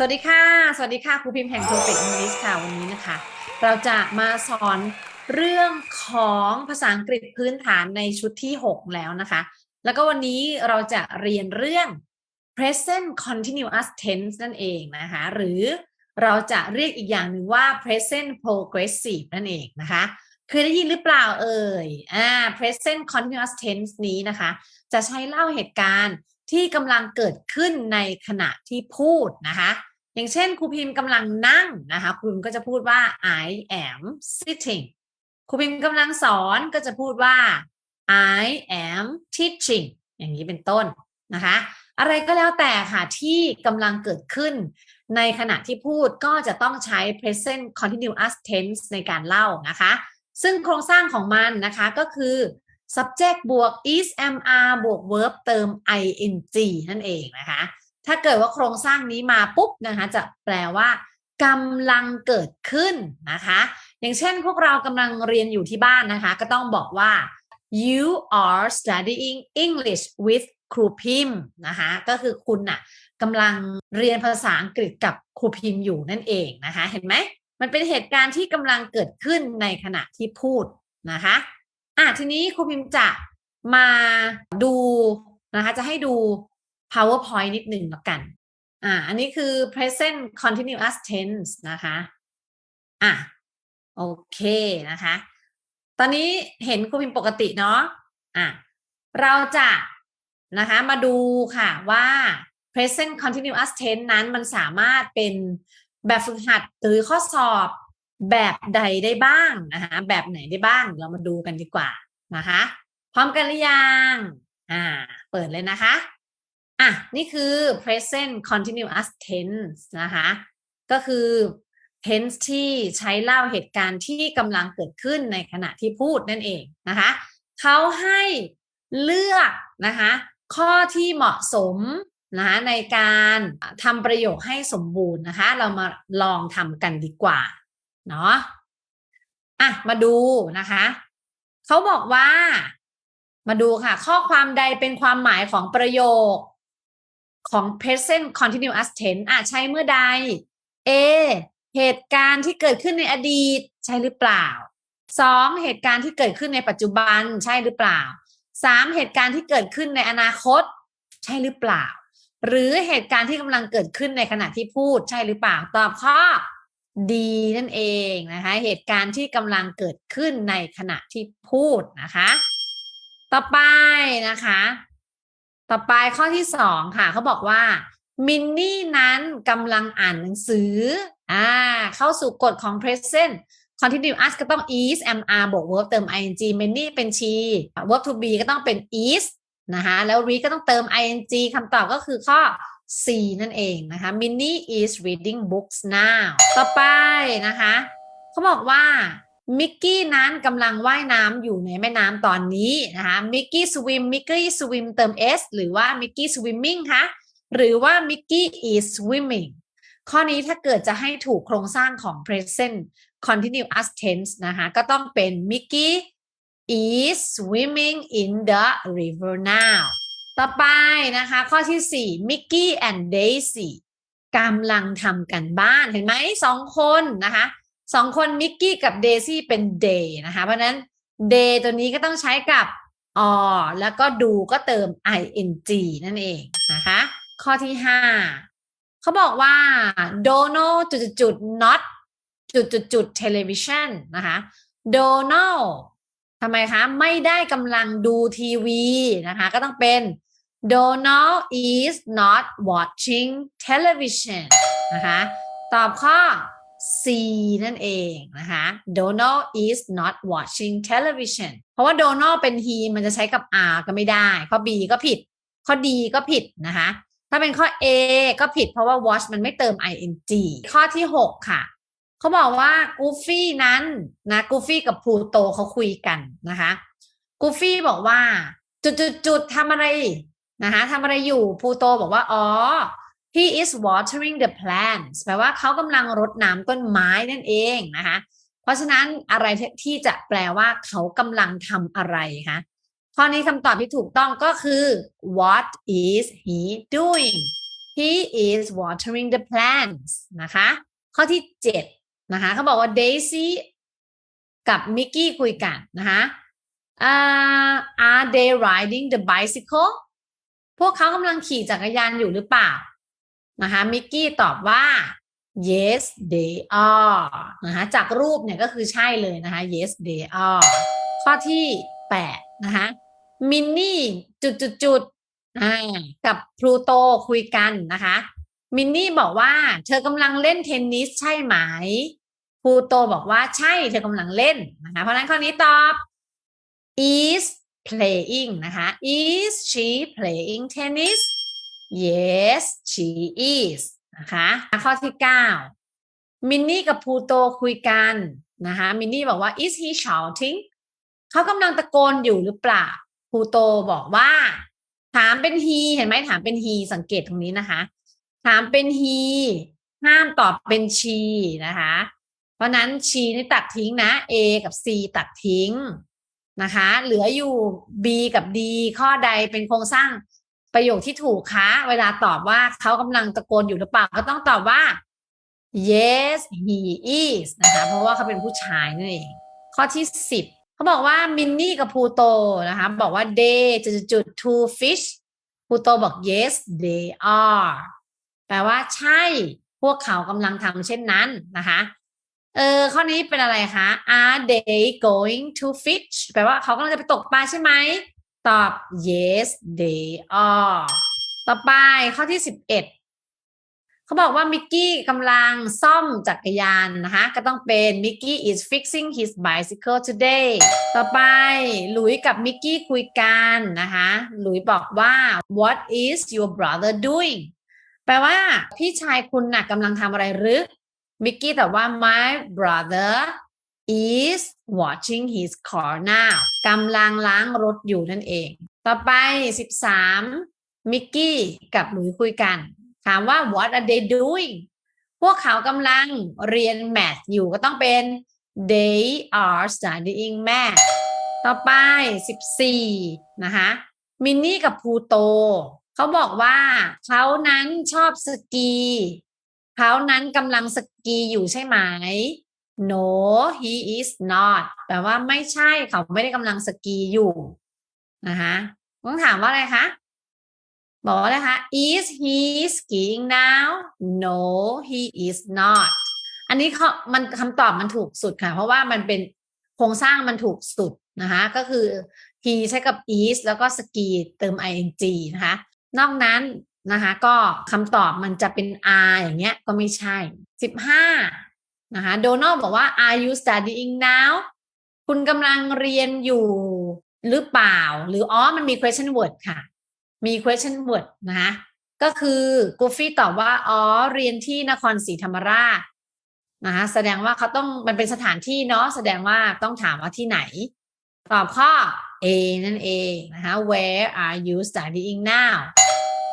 สวัสดีค่ะ สวัสดีค่ะครูพิมพ์แห่ง Perfect English ค่ะวันนี้นะคะ เราจะมาสอนเรื่องของภาษาอังกฤษพื้นฐานในชุดที่ 6 แล้วนะคะ แล้วก็วันนี้เราจะเรียนเรื่อง present continuous tense นั่นเองนะคะ หรือเราจะเรียกอีกอย่างหนึ่งว่า present progressive นั่นเองนะคะ เคยได้ยินหรือเปล่าเอ่ยอ่า present continuous tense นี้นะคะ จะใช้เล่าเหตุการณ์ที่กำลังเกิดขึ้นในขณะที่พูดนะคะ อย่างเช่นครูพิมพ์กำลังนั่งนะคะครูพิมพ์ก็จะพูดว่า I am sitting ครูพิมพ์กำลังสอนก็จะพูดว่า I am teaching อย่างนี้เป็นต้นนะคะ อะไรก็แล้วแต่ค่ะที่กำลังเกิดขึ้น ในขณะที่พูดก็จะต้องใช้ present continuous tense ในการเล่านะคะ ซึ่งโครงสร้างของมันนะคะก็คือ subject บวก is am are บวก verb เติม ing นั่นเองนะคะ ถ้าเกิดว่าโครงสร้างนี้มาปุ๊บนะคะจะแปลว่ากำลังเกิดขึ้นนะคะ อย่างเช่นพวกเรากำลังเรียนอยู่ที่บ้านนะคะ ก็ต้องบอกว่า you are studying English with ครูพิมพ์นะคะก็คือคุณน่ะกำลังเรียนภาษาอังกฤษกับครูพิมพ์อยู่นั่นเองนะคะ เห็นไหมมันเป็นเหตุการณ์ที่กำลังเกิดขึ้นในขณะที่พูดนะคะอะทีนี้ครูพิมพ์จะมาดูนะคะ จะให้ดู powerpoint นิดหนึ่งแล้วกัน อ่า อันนี้คือ present continuous tense นะคะ อะ โอเคนะคะ ตอนนี้เห็นครูพิมพ์ปกติเนาะ อะ เราจะนะคะมาดูค่ะว่า present continuous tense นั้นมันสามารถเป็นแบบฝึกหัดหรือข้อสอบแบบใดได้บ้างนะคะแบบไหนได้บ้างเรามาดูกันดีกว่านะคะ พร้อมกันหรือยัง อ่า เปิดเลยนะคะ อะนี่คือ present continuous tense นะคะก็คือ tense ที่ใช้เล่าเหตุการณ์ที่กำลังเกิดขึ้นในขณะที่พูดนั่นเองนะคะเขาให้เลือกนะคะข้อที่เหมาะสมนะคะในการทำประโยคให้สมบูรณ์นะคะ เรามาลองทำกันดีกว่าเนาะอะมาดูนะคะเขาบอกว่า มาดูค่ะ ข้อความใดเป็นความหมายของประโยค ของ present continuous tense อะใช้เมื่อใด A เหตุการณ์ที่เกิดขึ้นในอดีตใช่หรือเปล่า 2. เหตุการณ์ที่เกิดขึ้นในปัจจุบันใช่หรือเปล่า 3. เหตุการณ์ที่เกิดขึ้นในอนาคต ใช่หรือเปล่า หรือเหตุการณ์ที่กำลังเกิดขึ้นในขณะที่พูดใช่หรือเปล่า ตอบข้อดีนั่นเองนะคะ เหตุการณ์ที่กำลังเกิดขึ้นในขณะที่พูดนะคะ ต่อไปนะคะ ต่อไปข้อที่สองค่ะ เขาบอกว่ามินนี่นั้นกำลังอ่านหนังสืออ่าเข้าสู่กฎของ present continuous ก็ต้อง is am are บวก verb เติม ing มินนี่เป็น she verb to be ก็ต้องเป็น is นะคะแล้ว read ก็ต้องเติม ing คำตอบก็คือข้อ C นั่นเองนะคะ Minnie is reading books now ต่อไปนะคะ เขาบอกว่า มิกกี้นั้นกำลังว่ายน้ำอยู่ในแม่น้ำตอนนี้นะคะมิกกี้ swim มิกกี้ swim เติม s หรือว่ามิกกี้ swimming คะหรือว่ามิกกี้ is swimming ข้อนี้ถ้าเกิดจะให้ถูกโครงสร้างของ present continuous tense นะคะก็ต้องเป็นมิกกี้ is swimming in the river now ต่อไปนะคะ ข้อที่สี่มิกกี้ and Daisy กำลังทำกันบ้านเห็นไหมสองคนนะคะ สองคนมิกกี้กับเดซี่เป็น day นะคะ เพราะนั้น day ตัวนี้ก็ต้องใช้กับ or แล้วก็ดูก็เติม ing นั่นเองนะคะ ข้อที่ห้าเขาบอกว่า Donald จุดจุด not จุดจุดจุด television นะคะ Donald ทำไมคะ ไม่ได้กำลังดูทีวีนะคะ ก็ต้องเป็น Donald is not watching television นะคะ ตอบข้อ C นั่นเองนะคะ Donald is not watching television เพราะว่า Donald เป็น he มันจะใช้กับ R ก็ไม่ได้ ข้อ B ก็ผิด ข้อ D ก็ผิดนะคะ ถ้าเป็นข้อ A ก็ผิดเพราะว่า watch มันไม่เติม ing ข้อที่ 6 ค่ะ เขาบอกว่า Goofy นั้นนะ Goofy กับ Pluto เขาคุยกันนะคะ Goofy บอกว่า จุดๆๆทำอะไรนะคะทำอะไรอยู่ Pluto บอกว่า อ๋อ he is watering the plants แปลว่าเขากำลังรดน้ำต้นไม้นั่นเองนะคะ เพราะฉะนั้นอะไรที่จะแปลว่าเขากำลังทำอะไรคะข้อนี้คำตอบที่ถูกต้องก็คือ what is he doing he is watering the plants นะคะ ข้อที่เจ็ดนะคะเขาบอกว่า Daisy กับมิกกี้คุยกันนะคะอ่า are they riding the bicycle พวกเขากำลังขี่จักรยานอยู่หรือเปล่า นะคะมิกกี้ตอบว่า yes they are นะคะจากรูปเนี่ยก็คือใช่เลยนะคะ yes they are ข้อที่แปดนะคะมินนี่จุดจุดจุดๆกับพลูโตคุยกันนะคะมินนี่บอกว่า เธอกำลังเล่นเทนนิสใช่ไหมพลูโตบอกว่าใช่เธอกำลังเล่นนะคะเพราะนั้นข้อนี้ตอบ is playing นะคะ is she playing tennis yes she is นะคะข้อที่เก้ามินนี่กับพูโตคุยกันนะคะมินนี่บอกว่า is he shouting เขากำลังตะโกนอยู่หรือเปล่าพูโตบอกว่า ถามเป็น he เห็นไหมถามเป็น he สังเกตตรงนี้นะคะ ถามเป็น he ห้ามตอบเป็น she นะคะ เพราะนั้น she นี่ตัดทิ้งนะ a กับ c ตัดทิ้งนะคะ เหลืออยู่ b กับ d ข้อใดเป็นโครงสร้าง ประโยคที่ถูกคะเวลาตอบว่าเขากำลังตะโกนอยู่หรือเปล่าก็ต้องตอบว่า yes he is นะคะเพราะว่าเขาเป็นผู้ชายนั่นเองข้อที่สิบเขาบอกว่ามินนี่กับพูโตนะคะบอกว่า they จุดจุด two fish พูโตบอก yes they are แปลว่าใช่ พวกเขากำลังทำเช่นนั้นนะคะเออข้อนี้เป็นอะไรคะ are they going to fish แปลว่าเขากำลังจะไปตกปลาใช่ไหม ตอบ yes they are ต่อไปข้อที่สิบเอ็ดเขาบอกว่ามิกกี้กำลังซ่อมจักรยานนะคะก็ต้องเป็นมิกกี้ is fixing his bicycle today ต่อไปหลุยกับมิกกี้คุยกันนะคะหลุยบอกว่า what is your brother doing แปลว่าพี่ชายคุณน่ะกำลังทำอะไรหรือมิกกี้ตอบว่า my brother is watching his car now กำลังล้างรถอยู่นั่นเอง ต่อไป 13 มิกกี้กับหลุยคุยกัน ถามว่า what are they doing พวกเขากำลังเรียน math อยู่ก็ต้องเป็น they are studying math ต่อไป 14 นะคะมินนี่กับพูโต เขาบอกว่าเขานั้นชอบสกี เขานั้นกำลังสกีอยู่ใช่ไหม no he is not แปลว่าไม่ใช่เขาไม่ได้กำลังสกีอยู่นะคะต้องถามว่าอะไรคะ บอกว่าอะไรคะ is he skiing now no he is not อันนี้เขามันคำตอบมันถูกสุดค่ะ เพราะว่ามันเป็นโครงสร้างมันถูกสุดนะคะก็คือ he ใช้กับ is แล้วก็ ski เติม ing นะคะ นอกนั้นนะคะ ก็คำตอบมันจะเป็น r อย่างเงี้ยก็ไม่ใช่15 นะคะโดนัลบอกว่า are you studying now คุณกำลังเรียนอยู่หรือเปล่า หรืออ๋อมันมี question word ค่ะ มี question word นะคะก็คือกูฟี่ตอบว่า อ๋อ เรียนที่นครศรีธรรมราชนะคะแสดงว่าเขาต้องมันเป็นสถานที่เนาะแสดงว่าต้องถามว่าที่ไหน ตอบข้อ A นั่นเองนะคะ Where are you studying now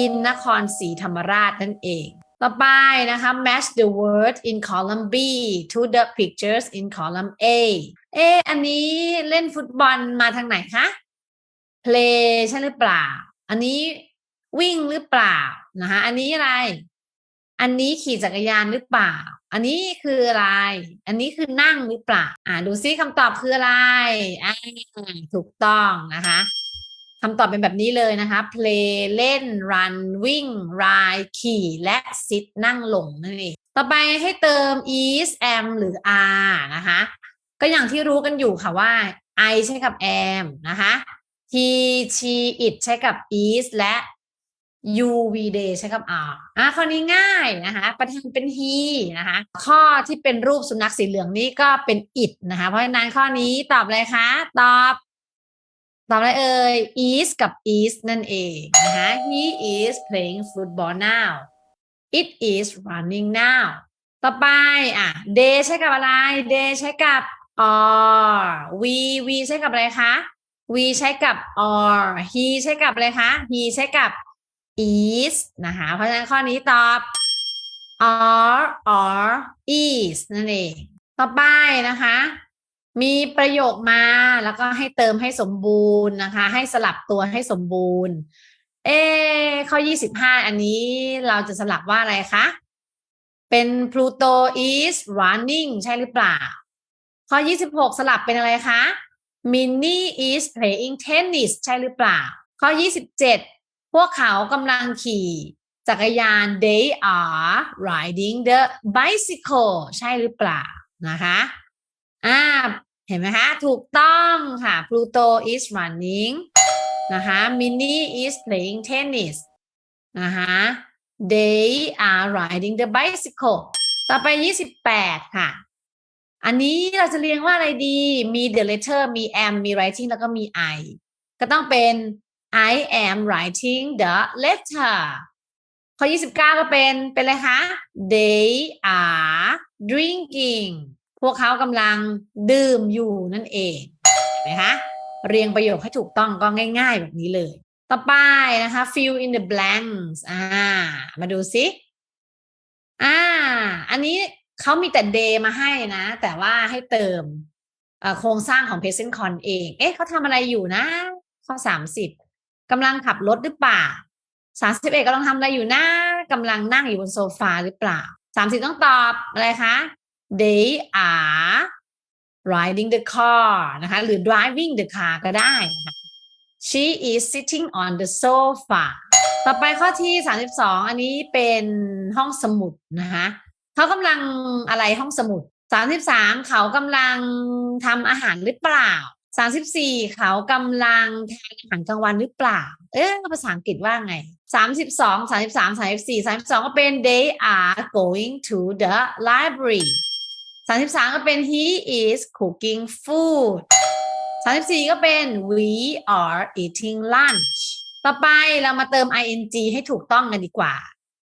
in นครศรีธรรมราชนั่นเอง ต่อไปนะคะ match the word in column B to the pictures in column A เอะอันนี้เล่นฟุตบอลมาทางไหนคะ play ใช่หรือเปล่า อันนี้วิ่งหรือเปล่านะคะอันนี้อะไร อันนี้ขี่จักรยานหรือเปล่า อันนี้คืออะไร อันนี้คือนั่งหรือเปล่า อ่าดูซิคำตอบคืออะไรอ่าถูกต้องนะคะำตอบเป็นแบบนี้เลยนะคะ play เล่น run วิ่ง ride ขี่ และ sit นั่งลงนั่นเอง ต่อไปให้เติม is am หรือ are นะคะ ก็อย่างที่รู้กันอยู่ค่ะว่า I ใช้กับ am นะคะ he she it ใช้กับ is และ you we they ใช้กับ are อะข้อนี้ง่ายนะคะ ประธานเป็น he นะคะ ข้อที่เป็นรูปสุนัขสีเหลืองนี้ก็เป็น it นะคะ เพราะฉะนั้นข้อนี้ตอบเลยคะ ตอบ ตอบอะไรเอ่ย is กับ is นั่นเองนะคะ he is playing football now it is running now ต่อไปอะ they ใช้กับอะไร they ใช้กับ are we we ใช้กับอะไรคะ we ใช้กับ are he ใช้กับอะไรคะ he ใช้กับ is นะคะเพราะฉะนั้นข้อนี้ตอบ are are is นั่นเอง ต่อไปนะคะ มีประโยคมาแล้วก็ให้เติมให้สมบูรณ์นะคะ ให้สลับตัวให้สมบูรณ์ เอข้อยี่สิบห้าอันนี้เราจะสลับว่าอะไรคะ เป็น Pluto is running ใช่หรือเปล่า ข้อยี่สิบหกสลับเป็นอะไรคะ Minnie is playing tennis ใช่หรือเปล่า ข้อยี่สิบเจ็ดพวกเขากำลังขี่จักรยาน they are riding the bicycle ใช่หรือเปล่านะคะ อ่า เห็นไหมคะ ถูกต้องค่ะ Pluto is running นะคะ Minnie is playing tennis นะคะ they are riding the bicycle ต่อไป 28 ค่ะ อันนี้เราจะเรียงว่าอะไรดี มี the letter มี am มี writing แล้วก็มี I ก็ต้องเป็น I am writing the letter ข้อ 29 ก็เป็น เป็นอะไรคะ they are drinking พวกเขากำลังดื่มอยู่นั่นเองเห็นไหมคะเรียงประโยคให้ถูกต้องก็ง่าย ๆ แบบนี้เลย ต่อไปนะคะ fill in the blanks อ่า มาดูสิอ่า อันนี้เขามีแต่ day มาให้นะ แต่ว่าให้เติมโครงสร้างของ present con เอง เอ๊ะเขาทำอะไรอยู่นะ ข้อสามสิบกำลังขับรถหรือเปล่าสามสิบเอ็ดกำลังทำอะไรอยู่นะกำลังนั่งอยู่บนโซฟาหรือเปล่าสามสิบต้องตอบอะไรคะ they are riding the car นะคะหรือ driving the car ก็ได้นะคะ she is sitting on the sofa ต่อไปข้อที่ 32 อันนี้เป็นห้องสมุดนะคะเขากำลังอะไรห้องสมุด 33 เขากำลังทำอาหารหรือเปล่า 34 เขากำลังทานอาหารกลางวันหรือเปล่า เอ๊ะภาษาอังกฤษว่าไง 32 33 34 32 ก็เป็น they are going to the library 33ก็เป็น he is cooking food 34ก็เป็น we are eating lunch ต่อไปเรามาเติม ing ให้ถูกต้องกันดีกว่า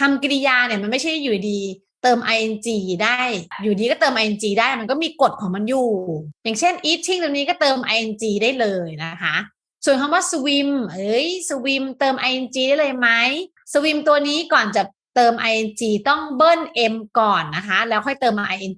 คำกริยาเนี่ยมันไม่ใช่อยู่ดีเติม ing ได้ อยู่ดีก็เติม ing ได้ มันก็มีกฎของมันอยู่ อย่างเช่น eating ตรงนี้ก็เติม ing ได้เลยนะคะ ส่วนคำว่า swim เอ้ย swim เติม ing ได้เลยไหม swim ตัวนี้ก่อนจะ เติม ing ต้องเบิ้ล m ก่อนนะคะ แล้วค่อยเติมมา ing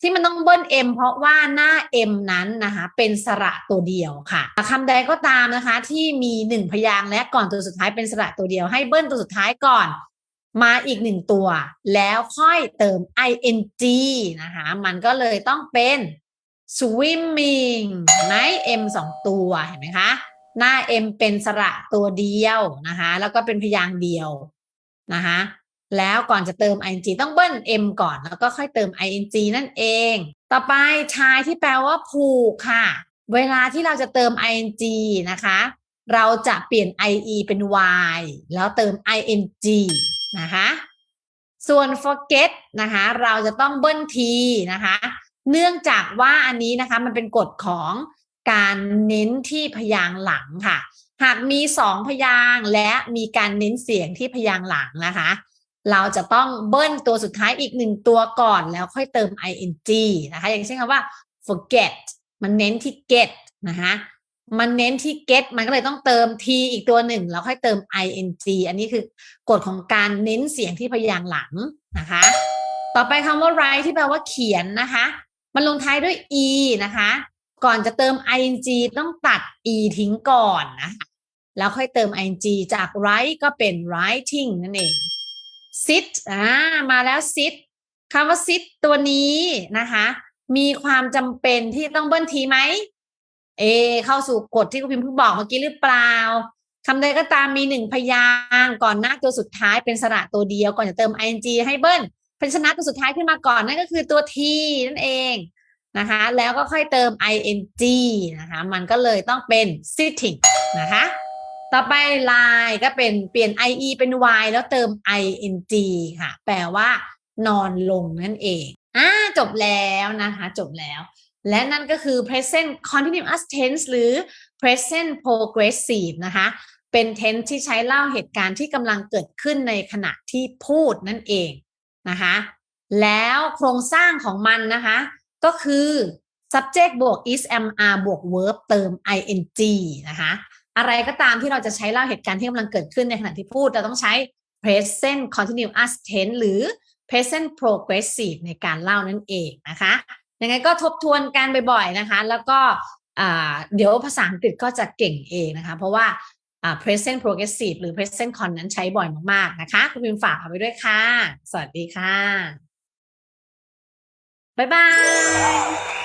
ที่มันต้องเบิ้ล m เพราะว่าหน้า m นั้นนะคะเป็นสระตัวเดียวค่ะคำใดก็ตามนะคะ ที่มีหนึ่งพยางค์และก่อนตัวสุดท้ายเป็นสระตัวเดียว ให้เบิ้ลตัวสุดท้ายก่อน มาอีกหนึ่งตัว แล้วค่อยเติม ing นะคะ มันก็เลยต้องเป็น swimming เห็นไหม m สองตัวเห็นไหมคะหน้า m เป็นสระตัวเดียวนะคะ แล้วก็เป็นพยางค์เดียว นะคะแล้วก่อนจะเติม ing ต้องเบิ้ล m ก่อนแล้วก็ค่อยเติม ing นั่นเอง ต่อไปชายที่แปลว่าผูกค่ะ เวลาที่เราจะเติม ing นะคะ เราจะเปลี่ยน ie เป็น y แล้วเติม ing นะคะส่วน forget นะคะเราจะต้องเบิ้ล t นะคะเนื่องจากว่าอันนี้นะคะมันเป็นกฎของการเน้นที่พยางหลังค่ะ หากมีสองพยางและมีการเน้นเสียงที่พยางหลังนะคะ เราจะต้องเบิ้ลตัวสุดท้ายอีกหนึ่งตัวก่อนแล้วค่อยเติม ing นะคะ อย่างเช่นคำว่า forget มันเน้นที่ get นะคะมันเน้นที่ get มันก็เลยต้องเติม t อีกตัวหนึ่งแล้วค่อยเติม ing อันนี้คือกฎของการเน้นเสียงที่พยางหลังนะคะ ต่อไปคำว่า write ที่แปลว่าเขียนนะคะ มันลงท้ายด้วย e นะคะ ก่อนจะเติม ing ต้องตัด e ทิ้งก่อนนะคะ แล้วค่อยเติม ing จาก write ก็เป็น writing นั่นเอง sit อ่ามาแล้ว sit คำว่า sit ตัวนี้นะคะ มีความจำเป็นที่ต้องเบิ้ลทีไหม เอ เข้าสู่กฎที่คุณพิมพ์เพิ่งบอกเมื่อกี้หรือเปล่าคำใดก็ตามมีหนึ่งพยางค์ก่อนหน้าตัวสุดท้ายเป็นสระตัวเดียวก่อนจะเติม ing ให้เบิ้ลเป็นชนะตัวสุดท้ายขึ้นมาก่อนนั่นก็คือตัว t นั่นเองนะคะ แล้วก็ค่อยเติม ing นะคะ มันก็เลยต้องเป็น sitting นะคะ ต่อไป lie ก็เป็นเปลี่ยน ie เป็น y แล้วเติม ing ค่ะ แปลว่า นอนลงนั่นเองอ่าจบแล้วนะคะ จบแล้ว และนั่นก็คือ present continuous tense หรือ present progressive นะคะ เป็น tense ที่ใช้เล่าเหตุการณ์ที่กำลังเกิดขึ้นในขณะที่พูดนั่นเองนะคะ แล้วโครงสร้างของมันนะคะ ก็คือ subject บวก is am are บวก verb เติม ing นะคะ อะไรก็ตามที่เราจะใช้เล่าเหตุการณ์ที่กำลังเกิดขึ้นในขณะที่พูด เราต้องใช้ present continuous tense หรือ present progressive ในการเล่านั่นเองนะคะยังไงก็ทบทวนกันบ่อยๆนะคะ แล้วก็เดี๋ยวภาษาอังกฤษก็จะเก่งเองนะคะ เพราะว่า present progressive หรือ present con นั้นใช้บ่อยมากๆนะคะ คุณพิมฝากเอาไว้ด้วยค่ะ สวัสดีค่ะ บ๊ายบาย